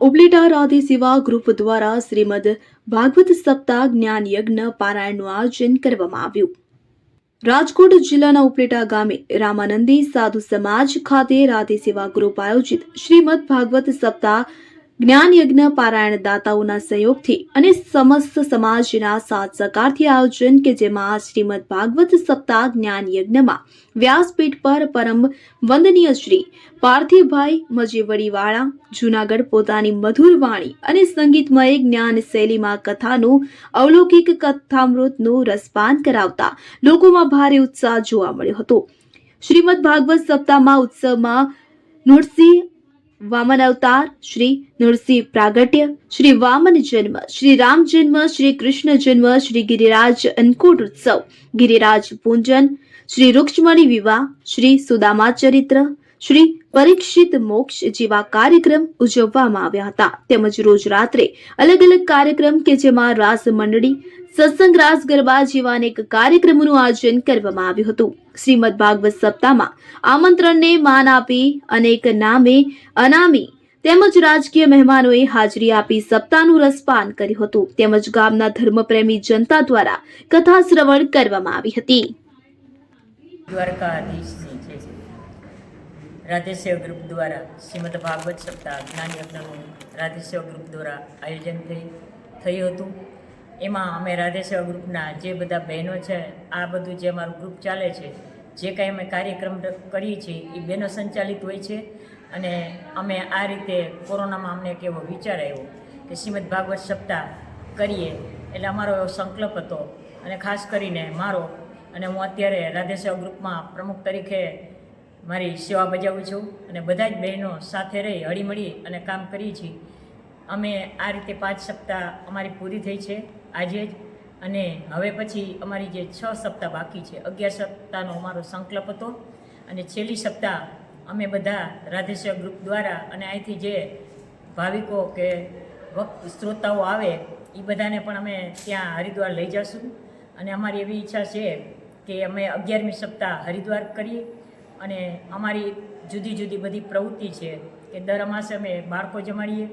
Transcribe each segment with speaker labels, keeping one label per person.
Speaker 1: ઉબલીટા રાધે સેવા ગ્રુપ દ્વારા શ્રીમદ ભાગવત સપ્તાહ જ્ઞાન યજ્ઞ પારાયણનું આયોજન કરવામાં આવ્યું રાજકોટ જિલ્લાના ઉપલેટા ગામે રામાનંદી સાધુ સમાજ ખાતે રાધે સેવા ગ્રુપ આયોજિત શ્રીમદ ભાગવત સપ્તાહ જ્ઞાન યજ્ઞ પારાયણ દાતાઓના સહયોગથી અને સમસ્ત સમાજના સાથ સહકારથી આયોજન કે જેમાં શ્રીમદ ભાગવત સપ્તાહ જ્ઞાન યજ્ઞમાં વ્યાસપીઠ પર પરમ વંદનીય શ્રી પાર્થિવભાઈ મજીવડીવાળા, જૂનાગઢ પોતાની મધુર વાણી અને સંગીતમય જ્ઞાન શૈલીમાં કથાનું અવલૌકિક કથામૃતનું રસપાન કરાવતા લોકોમાં ભારે ઉત્સાહ જોવા મળ્યો હતો. શ્રીમદ ભાગવત સપ્તાહમાં ઉત્સવમાં નૃસિંહ વામન અવતાર શ્રી નૃસિંહ પ્રાગટ્ય શ્રી વામન જન્મ શ્રી રામ જન્મ શ્રી કૃષ્ણ જન્મ શ્રી ગિરિરાજ અન્નકૂટ ઉત્સવ ગિરિરાજ પૂંજન શ્રી રૂક્ષ્મણી વિવાહ શ્રી સુદામા ચરિત્ર શ્રી પરીક્ષિત મોક્ષ જેવા કાર્યક્રમ ઉજવવામાં આવ્યા હતા. તેમજ રોજ રાત્રે અલગ અલગ કાર્યક્રમ કે જેમાં રાસ મંડળી, સત્સંગ રાસ ગરબા જેવા અનેક કાર્યક્રમોનું આયોજન કરવામાં આવ્યું હતું. શ્રીમદ ભાગવત સપ્તાહમાં આમંત્રણને માન આપી અનેક નામે અનામી તેમજ રાજકીય મહેમાનોએ હાજરી આપી સપ્તાહનું રસપાન કર્યું હતું. તેમજ ગામના ધર્મપ્રેમી જનતા દ્વારા કથા શ્રવણ કરવામાં આવી હતી.
Speaker 2: દ્વારકાધીશની છે ગ્રુપ દ્વારા શ્રીમદ ભાગવત સપ્તાહ જ્ઞાન યજ્ઞનું રાધેશ્યામ ગ્રુપ દ્વારા આયોજન થઈ, થયું હતું. એમાં અમે રાધેશ્યામ ગ્રુપના જે બધા બહેનો છે, આ બધું જે અમારું ગ્રુપ ચાલે છે, જે કાંઈ અમે કાર્યક્રમ કરીએ છીએ, એ બહેનો સંચાલિત હોય છે. અને અમે આ રીતે કોરોનામાં અમને એક એવો વિચાર આવ્યો કે શ્રીમદ ભાગવત સપ્તાહ કરીએ, એટલે અમારો એવો સંકલ્પ હતો. અને ખાસ કરીને મારો, અને હું અત્યારે રાધેશ્યામ ગ્રુપમાં પ્રમુખ તરીકે મારી સેવા બજાવું છું અને બધા જ બહેનો સાથે રહી હળીમળી અને કામ કરીએ છીએ. અમે આ રીતે પાંચ સપ્તાહ અમારી પૂરી થઈ છે આજે જ. અને હવે પછી અમારી જે છ સપ્તાહ બાકી છે, અગિયાર સપ્તાહનો અમારો સંકલ્પ હતો. અને છેલ્લી સપ્તાહ અમે બધા રાધેશ્વર ગ્રુપ દ્વારા અને અહીંથી જે ભાવિકો કે શ્રોતાઓ આવે એ બધાને પણ અમે ત્યાં હરિદ્વાર લઈ જઈશું અને અમારી એવી ઈચ્છા છે કે અમે અગિયારમી સપ્તાહ હરિદ્વાર કરીએ. અને અમારી જુદી જુદી બધી પ્રવૃત્તિ છે કે દર અમાસે અમે બાળકો જમાડીએ,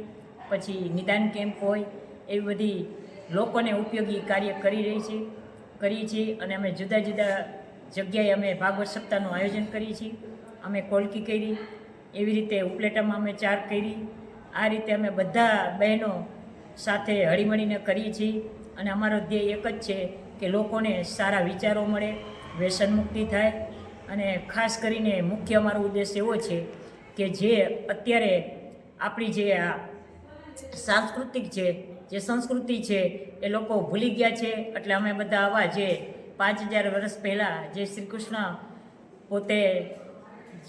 Speaker 2: પછી નિદાન કેમ્પ હોય, એવી બધી લોકોને ઉપયોગી કાર્ય કરી રહી છે, કરીએ છીએ અને અમે જુદા જુદા જગ્યાએ અમે ભાગવત સપ્તાહનું આયોજન કરીએ છીએ. અમે કોલકી કરી, એવી રીતે ઉપલેટામાં અમે ચાર કરી. આ રીતે અમે બધા બહેનો સાથે હળીમળીને કરીએ છીએ અને અમારો ધ્યેય એક જ છે કે લોકોને સારા વિચારો મળે, વ્યસન મુક્તિ થાય અને ખાસ કરીને મુખ્ય અમારો ઉદ્દેશ એવો છે કે જે અત્યારે આપણી જે આ સાંસ્કૃતિક છે, જે સંસ્કૃતિ છે, એ લોકો ભૂલી ગયા છે. એટલે અમે બધા આવા જે પાંચ હજાર વર્ષ પહેલાં જે શ્રી કૃષ્ણ પોતે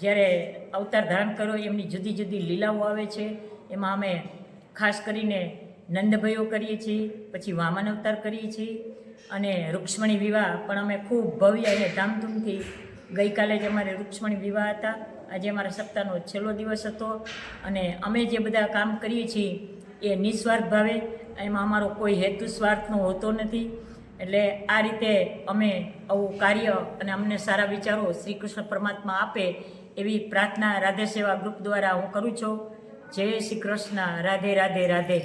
Speaker 2: જ્યારે અવતાર ધારણ કર્યો, એમની જુદી જુદી લીલાઓ આવે છે. એમાં અમે ખાસ કરીને નંદભાઈઓ કરીએ છીએ, પછી વામન અવતાર કરીએ છીએ. અને રૂક્ષ્મણી વિવાહ પણ અમે ખૂબ ભવ્ય અને ધામધૂમથી ગઈકાલે જ અમારે રૂક્ષ્મણી વિવાહ હતા. આજે અમારા સપ્તાહનો છેલ્લો દિવસ હતો અને અમે જે બધા કામ કરીએ છીએ એ નિસ્વાર્થ ભાવે. એમાં અમારો કોઈ હેતુ સ્વાર્થનો હોતો નથી. એટલે આ રીતે અમે આવું કાર્ય અને અમને સારા વિચારો શ્રી કૃષ્ણ પરમાત્મા આપે એવી પ્રાર્થના રાધે સેવા ગ્રુપ દ્વારા હું કરું છું. જય શ્રી કૃષ્ણ. રાધે રાધે રાધે.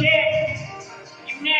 Speaker 3: છે